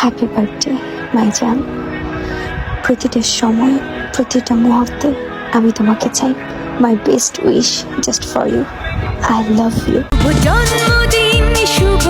happy birthday my জান প্রতিটা সময়, প্রতিটা মুহূর্তে আমি তোমাকে চাই my best wish just for you I love you শুভ জন্মদিন, শুভ